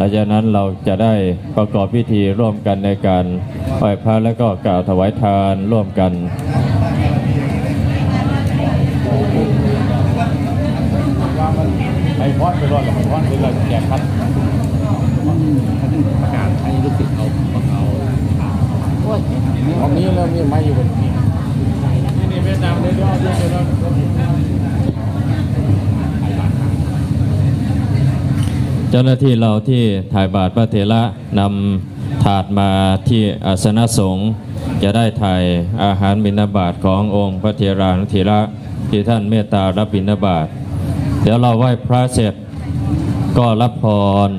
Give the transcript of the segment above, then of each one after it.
หลังจากนั้นเราจะได้ประกอบพิธีร่วมกันในการไหว้พระและก็กล่าวถวายทานร่วมกันไอ้พอดไปรอดกับไอ้พอดไปรอดแจกพัดประกาศให้ลูกศิษย์เขาเขาโอ้ยตอนนี้เริ่มมีไม้อยู่บนนี้นี่นี่เวียดนามได้ด้วยด้วยด้วย เจ้าหน้าที่เราที่ถ่ายบาทพระเถระนำถาดมาที่อาสนะสงฆ์จะได้ถ่ายอาหารบิณฑบาตขององค์พระเถรานุเถระที่ท่านเมตตารับบิณฑบาตเดี๋ยวเราไหว้พระเสร็จก็รับพร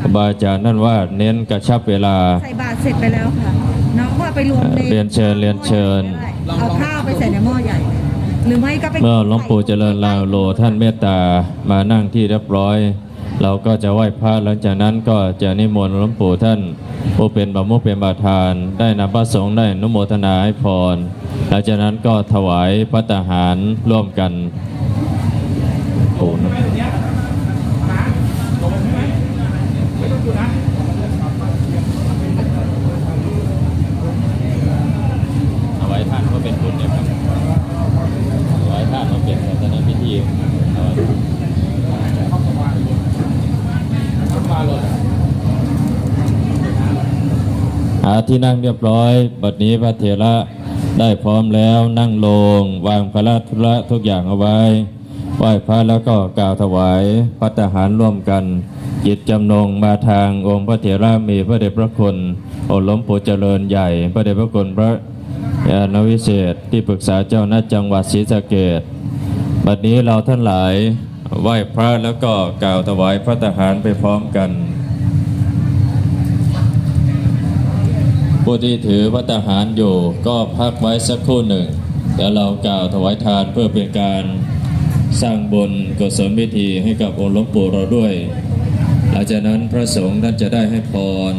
ครูบาอาจารย์นั่นว่าเน้นกระชับเวลาใส่บาตรเสร็จไปแล้วค่ะน้องว่าไปรวมในเรียนเชิญเรียนเชิญเอาข้าวไปใส่ในหม้อใหญ่หรือไม่ก็ไปเมื่อหลวงปู่เจริญลาวโลท่านเมตตามานั่งที่เรียบร้อย เราก็จะไหว้พระหลังจากนั้นก็จะนิมนต์หลวงปู่ท่านผู้เป็นบามุขเป็นบาทาน ได้นำพระสงฆ์ได้นุโมทนาให้พรหลังจากนั้นก็ถวายพระตาหารร่วมกันโอ้นะ ถวายท่านก็เป็นบุญเนี่ยครับถวายท่านก็เป็นศาสนาพิธีหา ที่นั่งเรียบร้อย บัดนี้พระเถระได้พร้อมแล้วนั่งลง วางพระธุระทุกอย่างเอาไว้ไหว้พระแล้วก็กล่าวถวายพัตหารร่วมกัน จิตจำนงมาทางองค์พระเถระมีพระเดชพระคุณโอลวงปู่เจริญใหญ่ พระเดชพระคุณพระยานวิเศษที่ปรึกษาเจ้าหน้าจังหวัดศรีสะเกดบัดนี้เราท่านหลายไหว้พระแล้วก็กล่าวถวายพระทหารไปพร้อมกัน ผู้ที่ถือพระทหารอยู่ก็พักไว้สักครู่หนึ่งแล้วเรากล่าวถวายทานเพื่อเป็นการสร้างบุญกุศลพิธีให้กับองค์หลวงปู่เราด้วย หลังจากนั้นพระสงฆ์ท่านจะได้ให้พร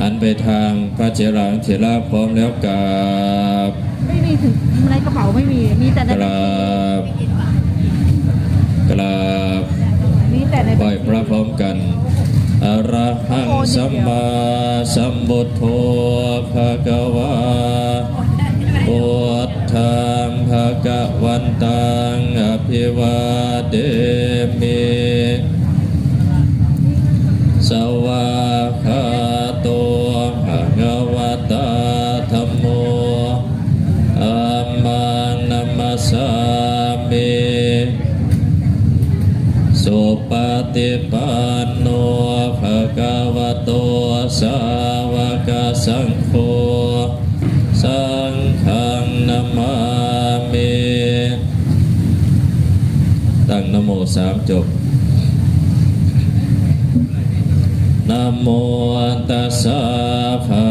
อันไปทางพระเจราเถระพร้อมแล้วกราบไม่มีถึงในกระเป๋าไม่มี มีแต่ในกราบกราบมีแต่ในไหว้พระพร้อมกัน อะระหังสัมมาสัมพุทโธภะคะวาพุทธังภะคะวันตังอภิวาเดมิสวาคาโตภะคะวะตาธัมโมอะมานัมสสามิ สุปฏิปันโนภะคะวะโตสาวกสังโฆสังฆนามามิตั้งนโมสามจบนโมตัสสะภะ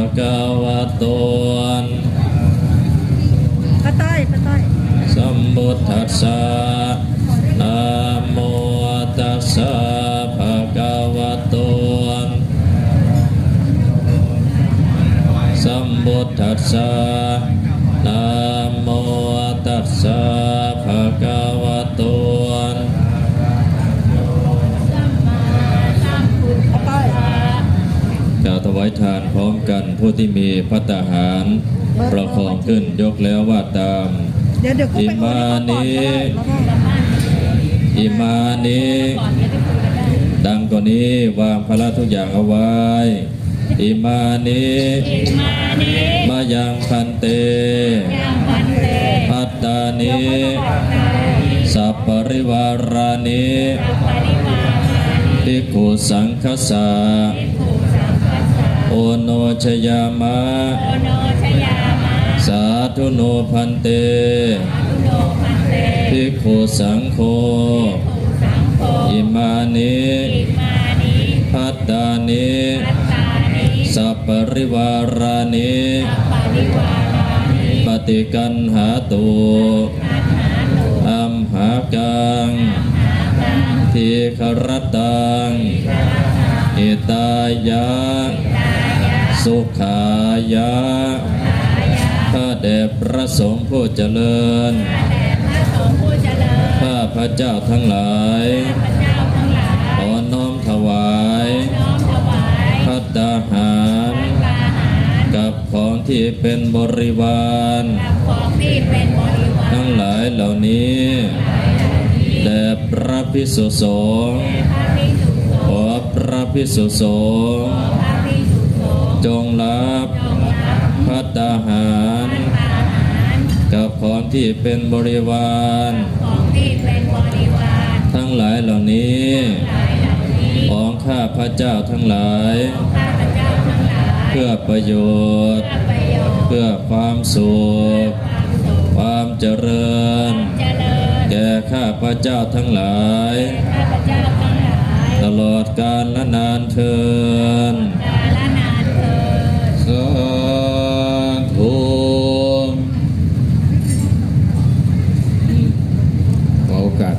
สสะนะโมตัสสะภะคะวะโตป้าต้อยกล่าวถวายทานพร้อมกันผู้ที่มีพัตตาหาร ประคองขึ้นยกแล้วว่าตามเดี๋ยวเดี๋ยวกูไปโอนให้เขาก่อนก็ได้แล้วก็อิมานิดังกว่านี้วางภาระทุกอย่างเอาไว้ อิมานิมา ยังพันเตพัตตานิสัพปริวารานิภิกขุสังคสาโอโนชยามะ สาธุโนพันเตภิกขุสังโฆอิมานิพัตตานิ สัพปริวารานิปฏิกันหาตุอัมหากังทีครตังอิตายะ สุขายะข้าแด่พระสงฆ์ผู้เจริญข้าพระเจ้าทั้งหลาย ที่เป็นบริวารกับของที่เป็นบริวารทั้งหลายเหล่านี้แด่พระพิสุสงฆ์พระภิกษุสงฆ์ขอพระพิสุสงฆ์พระภิกษุสงฆ์จงรับจงรับพัตตาหารอาหาร กับของที่เป็นบริวารของที่เป็นบริวารทั้งหลายเหล่านี้หลายเหล่านี้ ของข้าพระเจ้าทั้งหลาย พื่อประโยชน์เพื่อประโยชน์ เพื่อความสุข ความสุขความเจริญเจริญ แก่ข้าพระเจ้าทั้งหลายข้าพเจ้าทั้งหลายตลอดกาลและนานเทิน กาลนานเถิด สาธุขอโอกาส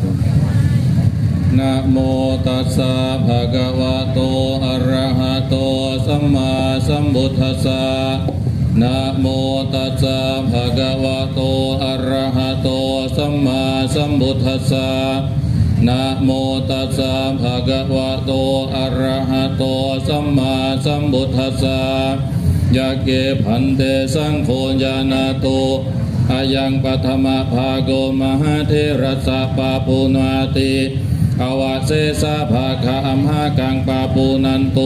นะโม ตัสสะภะคะวะโตอะระหะโตสัมมาสัมพุทธัสสะนะโมตัสสะภะคะวะโตอะระหะโตสัมมาสัมพุทธัสสะนะโมตัสสะภะคะวะโตอะระหะโตสัมมาสัมพุทธัสสะยะเกพันเตสังโฆญาณโตอายังปัทมภาโกมหาเทระสะปาปุนาติ อวาเสสะภาคามหากังปาปูนันโต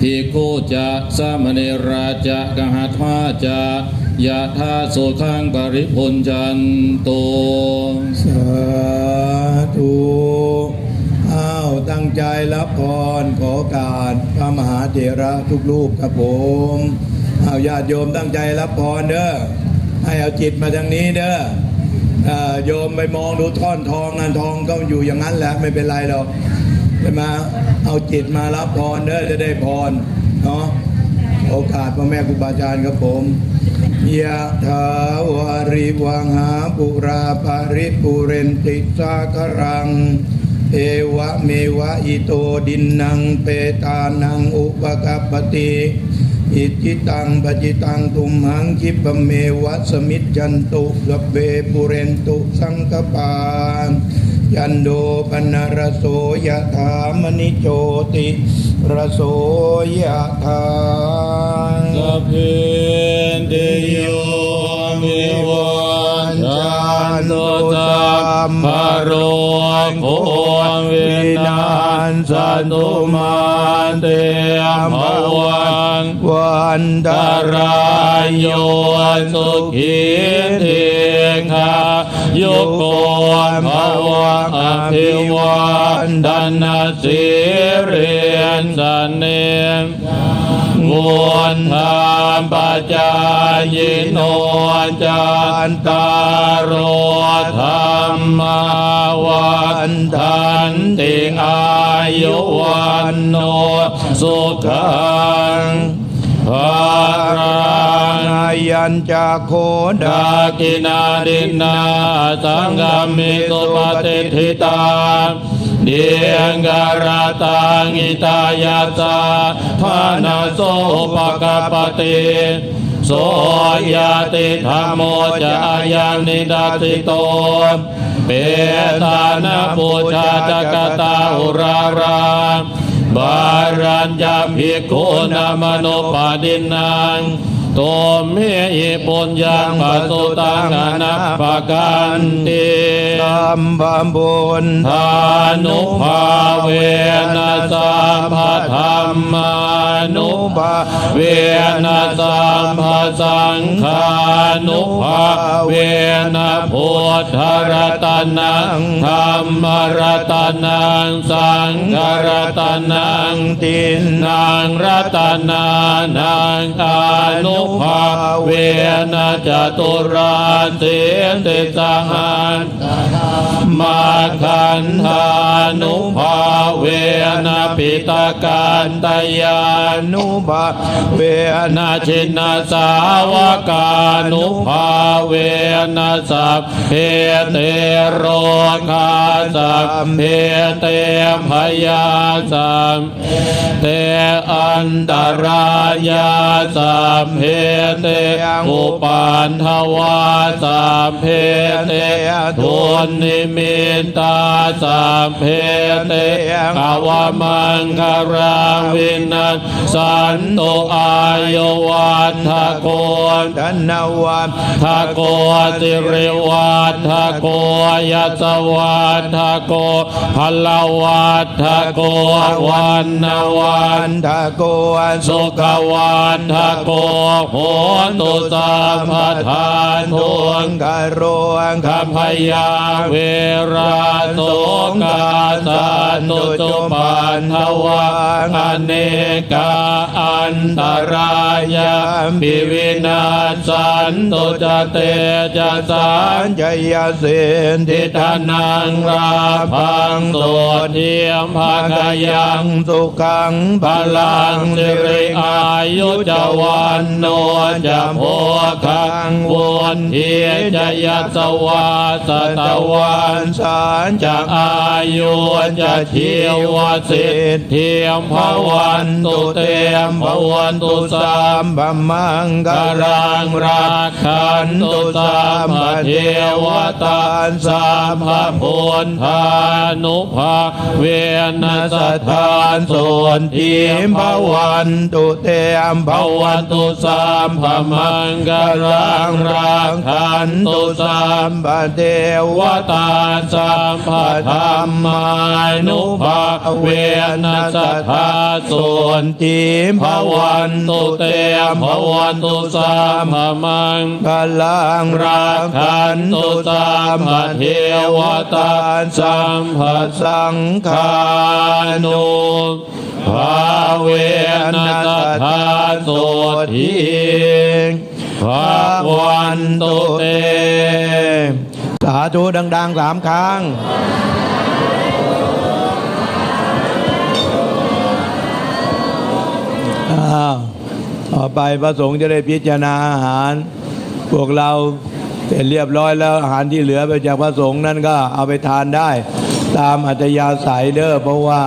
ภิกขุจะสามเณราจะกหัตถาจะยะธาสุขังปริพุนจันโตสาธุอ้าวตั้งใจรับพรขอการพระมหาเถระทุกรูปครับผมอ้าวญาติโยมตั้งใจรับพรเด้อให้เอาจิตมาทางนี้เด้อ โยมไปมองดูท่อนทองนั่นทองก็อยู่อย่างนั้นแหละไม่เป็นไรหรอกไปมาเอาจิตมารับพรเด้อจะได้พรเนาะโอกาสพ่อแม่ครูบาอาจารย์ครับผมยะถาวาริวังหาปุราปาริปุเรนติสาครัง เอวะเมวะอิโตดินนังเปตานังอุปกัปติ อิจิตังปจิตังตุมหังคิปเมวะสมิจจันตุสเบปุเรนตุสังกปายันโดปนรโสยะถามณิโจติระโสยะถาสเพเดโยมิวา จันตุสัพพะโรโควินาศสันตุมาเตภวันวันตารายโยสุขีติคายุโกภวังอภิวันดานนาสิเรนสันเน มวนธรรมปัจจายโนจันตารโรธรรมวันทันติอายุวันโนสุขังภารังนยัญจาโคดาดากินาดินาสังกามิตุปฏิทิตา เดียงการาตังอิตายาตาทานาโสปะกปติโสยติธรรมโมจายังนิดาติโตเปตานาปูชาจักตาอุราราบารัญญาภิกขุนามโนปาดินัง โตเมหิปุญญังปัสสุตังอนัปปกันติสัมบัมบุญทานุภาเวนะสัมภะธรรมานุภาเวนะสัมภะสังฆานุภาเวนะพุทธรัตนังธรรมรัตนังสังฆรัตนังตินนางรัตนานังอานุภาเวนะจตุราเสนติสังหันมาคันธานุภาเวนะปิตาการตยานุนุบาเวนาชินาสาวกานุภาเวนะสัพเพเตโรคาสัพเพเตพยาสัมเตอันตรายาสัพเพเตอุปันทวาสัพเพเตทุนนิมิตาสัพเพเตภาวมังคาราวินัสสันโตอายวัฒโกธนวัฒทาโกสิริวัฒโกยัสวัฒโกพลวัฒโกวันนวัวันทะโกสุขวันทโกโหตุสัมปทานทุวนงกโรวงขพยาเวราโสกาสันตุจุปันทวังอเนกาอันตรายาปิวินาสันตุจเตจะสานจยเสนทิทานังราพังตัวเทียมภาคยังสุขังพลังสิริอายุจวันโนจะโพคังวนเทียจะยัสวาสตวันสารจะอายุจะเทียวสิทธิเทียมภวันตุเตมภวันตุสัมบัมมังกรังราคันตุสัมเทวตาสัมภพุทธานุภาเวนสถานส่วนทีมภวันตุเตมภวันตุสัมภมังกรังราคันตุสัมปเทวตาสัมภธรรมานุภาเวนัสถาส่วนทีมภวันตุเตมภวันตุสัมภมังกลังราคันตุสัมภเทวตาสัมภสังฆานุภาเวนัสถาสุทีภาวันตุเต สาธุดังๆสามครั้งอ้าต่อไปพระสงฆ์จะได้พิจารณาอาหาร พวกเราเสร็จเรียบร้อยแล้วอาหารที่เหลือไปจากพระสงฆ์นั้นก็เอาไปทานได้ ตามอัตยาศัยเด้อเพราะว่า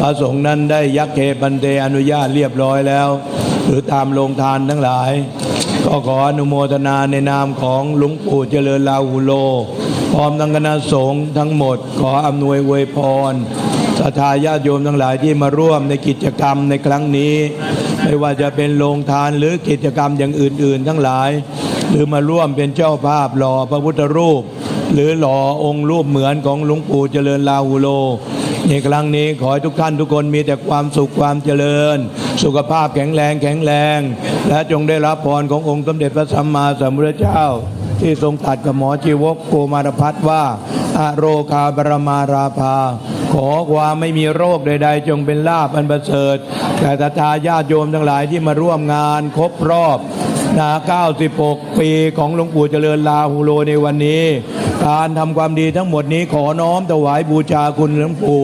พระสงฆ์นั้นได้ยักเคปันเตอนุญาตเรียบร้อยแล้ว รือตามโรงทานทั้งหลาย ก็ขออนุโมทนาในนามของหลวงปู่เจริญลาหุโล พร้อมทั้งคณะสงฆ์ทั้งหมด ขออำนวยอวยพรศรัทธาญาติโยมทั้งหลายที่มาร่วมในกิจกรรมในครั้งนี้ ไม่ว่าจะเป็นโรงทานหรือกิจกรรมอย่างอื่น ๆ ทั้งหลาย หรือมาร่วมเป็นเจ้าภาพหล่อพระพุทธรูป หรือหล่อองค์รูปเหมือนของหลวงปู่เจริญลาหุโลในครั้งนี้ขอให้ทุกท่านทุกคนมีแต่ความสุขความเจริญ สุขภาพแข็งแรงแข็งแรง และจงได้รับพรขององค์สมเด็จพระสัมมาสัมพุทธเจ้า ที่ทรงตัดกับหมอชีวกโกมารพัฒว่าอะโรคาบรมาราภา ขอความไม่มีโรคใด ๆ จงเป็นลาภอันประเสริฐแก่ศรัทธาญาติโยมทั้งหลายที่มาร่วมงานครบรอบนา96 ปีของหลวงปู่เจริญลาฮูโลในวันนี้ การทำความดีทั้งหมดนี้ขอน้อมถวายบูชาคุณหลวงปู่